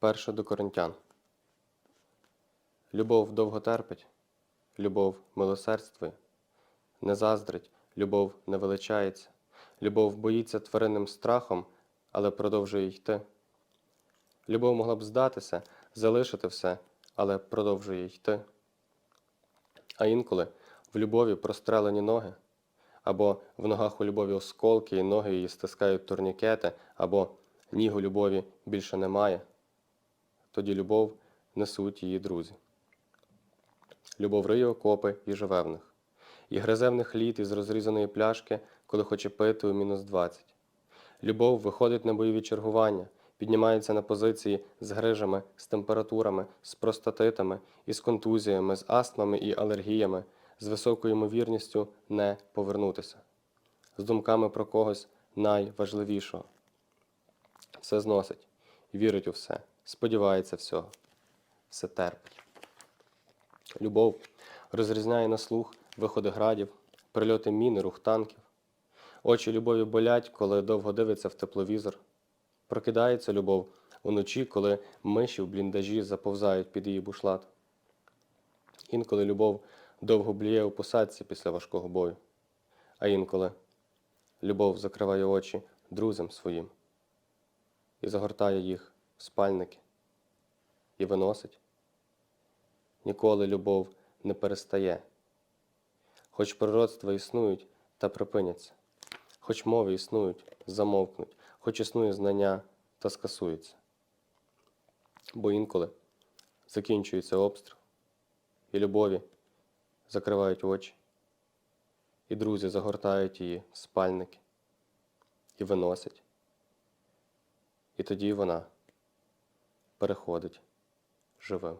Перше до Коринтян. Любов довго терпить, любов милосердствує, не заздрить, любов не величається, любов боїться тваринним страхом, але продовжує йти. Любов могла б здатися, залишити все, але продовжує йти. А інколи в любові прострелені ноги, або в ногах у любові осколки, і ноги її стискають турнікети, або ніг у любові більше немає. Тоді любов несуть її друзі. Любов риє окопи і живе в них, і гризе в них лід із розрізаної пляшки, коли хоче пити у мінус 20. Любов виходить на бойові чергування, піднімається на позиції з грижами, з температурами, з простатитами, із контузіями, з астмами і алергіями, з високою ймовірністю не повернутися, з думками про когось найважливішого. Все зносить, вірить у все, сподівається всього, все терпить. Любов розрізняє на слух виходи градів, прильоти міни, рух танків. Очі любові болять, коли довго дивиться в тепловізор. Прокидається любов уночі, коли миші в бліндажі заповзають під її бушлат. Інколи любов довго бліє у посадці після важкого бою, а інколи любов закриває очі друзям своїм і загортає їх спальники і виносить. Ніколи любов не перестає. Хоч пророцтва існують та припиняться, хоч мови існують, замовкнуть, хоч існує знання та скасується. Бо інколи закінчується обстріл, і любові закривають очі, і друзі загортають її в спальники і виносять. І тоді вона переходить живим.